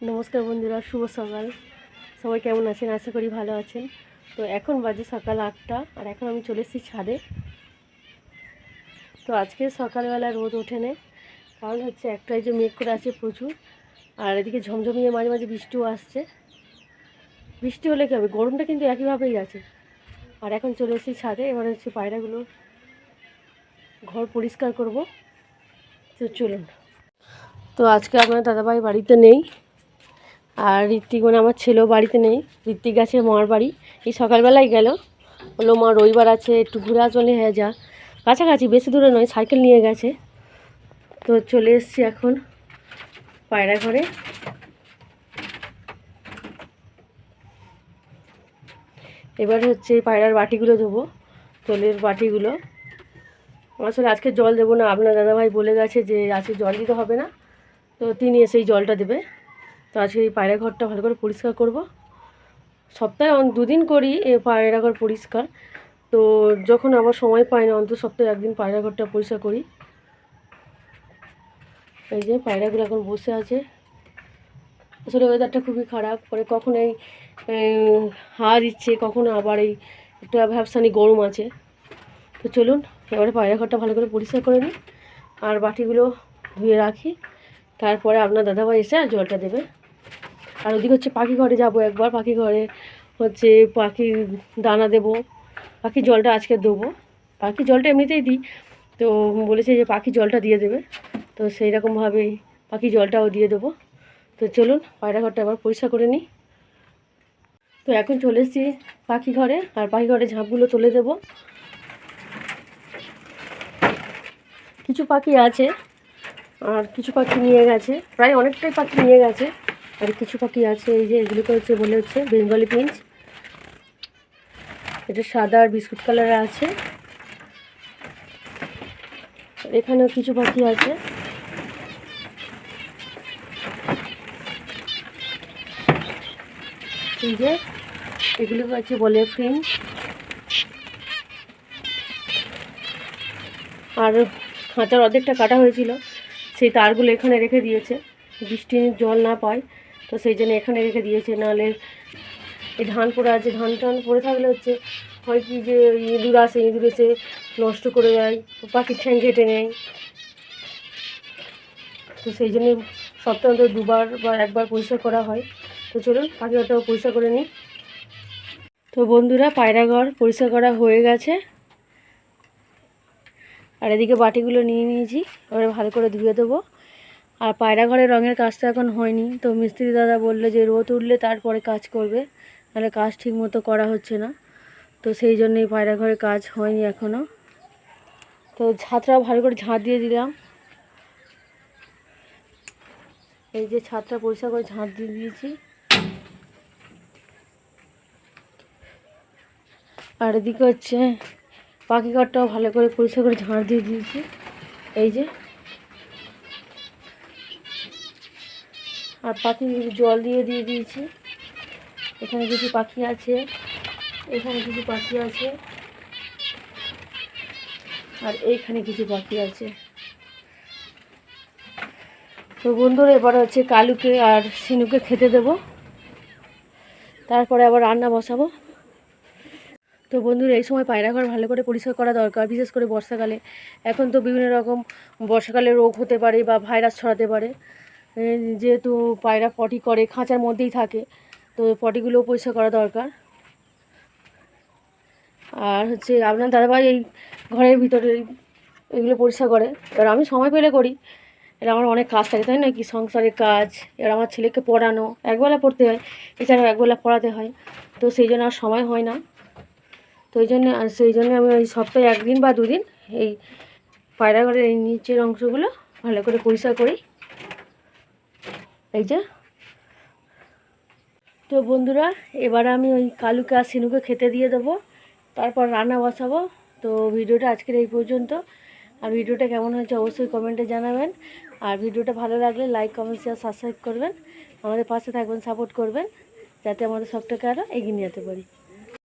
নমস্কার বন্ধুরা, শুভ সকাল। সবাই কেমন আছেন? আশা করি ভালো আছেন। তো এখন বাজে সকাল আটটা, আর এখন আমি চলে এসেছি ছাদে। তো আজকে সকালবেলা রোদ ওঠেনে কারণ হচ্ছে একটাই যে মেঘ করে আছে প্রচুর, আর এদিকে ঝমঝমিয়ে মাঝে মাঝে বৃষ্টিও আসছে। বৃষ্টি হলে কী হবে? গরমটা কিন্তু একইভাবেই আছে। আর এখন চলে এসেছি ছাদে, এবার হচ্ছে পায়রাগুলো ঘর পরিষ্কার করব। তো চলুন। তো আজকে আপনার দাদাভাই বাড়িতে নেই আর ঋত্বিক মানে আমার ছেলেও বাড়িতে নেই। ঋত্বিক গেছে মার বাড়ি। এই সকালবেলায় গেল। বলল, মা, রবিবার আছে, একটু ঘুরে আসলে হ্যাঁ যা। কাছাকাছি, বেশি দূরে নয়, সাইকেল নিয়ে গেছে। তো চলে এসছি এখন পায়রা ঘরে। এবার হচ্ছে পায়রার বাটিগুলো দেবো জলের বাটিগুলো। আসলে আজকে জল দেবো না। আপনার দাদাভাই বলে গেছে যে, আজকে জল দিতে হবে না। তো তিনি এসেই জলটা দেবে। তো আজকে এই পায়রা ঘরটা ভালো করে পরিষ্কার করব। সপ্তাহে দুদিন করি এই পায়রা ঘর পরিষ্কার। তো যখন আবার সময় পাই না, অন্তত সপ্তাহে একদিন পায়রা ঘরটা পরিষ্কার করি। এই যে পায়রাগুলো এখন বসে আছে। আসলে ওয়েদারটা খুবই খারাপ। পরে কখন এই হাওয়া দিচ্ছে, কখনো আবার এই একটু ভ্যাবসানি গরম আছে। তো চলুন, এবারে পায়রা ঘরটা ভালো করে পরিষ্কার করে নিই। আর বাটিগুলো ধুয়ে রাখি। তারপরে আপনার দাদাভাই এসে আর জলটা দেবে। আর ওদিকে হচ্ছে পাখি ঘরে যাব একবার, পাখি ঘরে হচ্ছে পাখি দানা দেব, পাখি জলটা আজকে দেবো। পাখি জলটা এমনিতেই দিই, তো বলেছে যে পাখি জলটা দিয়ে দেবে, তো সেই রকমভাবেই পাখি জলটাও দিয়ে দেবো। তো চলুন, পায়রা ঘরটা এবার পরিষ্কার করে নিই। তো এখন চলে এসেছি পাখি ঘরে, আর পাখি ঘরে ঝাঁপগুলো তুলে দেবো। কিছু পাখি আছে, আর কিছু পাখি নিয়ে গেছে, প্রায় অনেকটাই পাখি নিয়ে গেছে। আর কিছু পাখি আছে, এই যে এগুলোকে হচ্ছে বলে হচ্ছে বেঙ্গলি পিঞ্চ এটা সাদা আর বিস্কুট কালারের আছে। এখানেও কিছু পাখি আছে। এই যে এগুলোকে হচ্ছে বলে ফ্রিঞ্চ আর খাঁচার অর্ধেকটা কাটা হয়েছিল, সেই তারগুলো এখানে রেখে দিয়েছে। বৃষ্টির জল না পায়। তো সেই জন্য এখানে রেখে দিয়েছে, নাহলে এই ধান পড়ে আছে, ধান টান পড়ে থাকলে হচ্ছে হয় কি যে ইঁদুর আসে, ইঁদুর এসে নষ্ট করে দেয় পাখির ঠ্যাং কেটে নেয় তো সেই জন্যে সপ্তাহে দুবার বা একবার পরিষ্কার করা হয়। তো চলুন, পাখি ওটাও পরিষ্কার করে নিই। তো বন্ধুরা পায়রাঘর পরিষ্কার করা হয়ে গেছে। আর এদিকে বাটিগুলো নিয়ে নিয়েছি, এবারে ভালো করে ধুয়ে দেবো। আর পায়রা ঘরের রঙের কাজটা এখন হয়নি। তো মিস্ত্রি দাদা বলল যে, রোদ উঠলে তারপরে কাজ করবে, নাহলে কাজ ঠিক মতো করা হচ্ছে না। তো সেই জন্যই পায়রা ঘরের কাজ হয়নি এখনও তো ছাদটাও ভালো করে ঝাঁট দিয়ে দিলাম। এই যে ছাদটা পরিষ্কার করে ঝাঁট দিয়ে দিয়েছি। আর এদিকে হচ্ছে পাখি ঘরটাও ভালো করে পরিষ্কার করে ঝাঁট দিয়ে দিয়েছি। এই যে আর পাখি জল দিয়ে দিয়ে দিয়েছি। এখানে কিছু পাখি আছে, এখানে কিছু পাখি আছে, আর এইখানে কিছু পাখি আছে। তো বন্ধুরা, এবার হচ্ছে কালুকে আর সিনুকে খেতে দেব। তারপরে আবার রান্না বসাবো। তো বন্ধুরা, এই সময় পায়রা ঘর ভালো করে পরিষ্কার করা দরকার, বিশেষ করে বর্ষাকালে। এখন তো বিভিন্ন রকম বর্ষাকালে রোগ হতে পারে বা ভাইরাস ছড়াতে পারে। যেহেতু পায়রা পটি করে, খাঁচার মধ্যেই থাকে, তো পটিগুলোও পরিষ্কার করা দরকার। আর হচ্ছে আপনার দাদাভাই এই ঘরের ভিতরে এগুলো পরিষ্কার করে। এবার আমি সময় পেলে করি। এটা আমার অনেক কাজ থাকে, তাই না কি? সংসারের কাজ এবার আমার ছেলেকে পড়ানো, একবেলা পড়তে হয়, এছাড়াও একবেলা পড়াতে হয়। তো সেই জন্য আর সময় হয় না। তো ওই জন্য, আর সেই জন্য আমি ওই সপ্তাহে একদিন বা দুদিন এই পায়রা ঘরের এই নিচের অংশগুলো ভালো করে পরিষ্কার করি। এই যে। তো বন্ধুরা, এবার আমি ওই কালুকে আর সিনুকে খেতে দিয়ে দেবো, তারপর রান্না বসাবো। তো ভিডিওটা আজকের এই পর্যন্ত। আর ভিডিওটা কেমন হয়েছে অবশ্যই কমেন্টে জানাবেন। আর ভিডিওটা ভালো লাগলে লাইক, কমেন্ট শেয়ার সাবস্ক্রাইব করবেন। আমাদের পাশে থাকবেন সাপোর্ট করবেন। যাতে আমাদের সবটাকে আরও এগিয়ে নিয়ে যেতে পারি।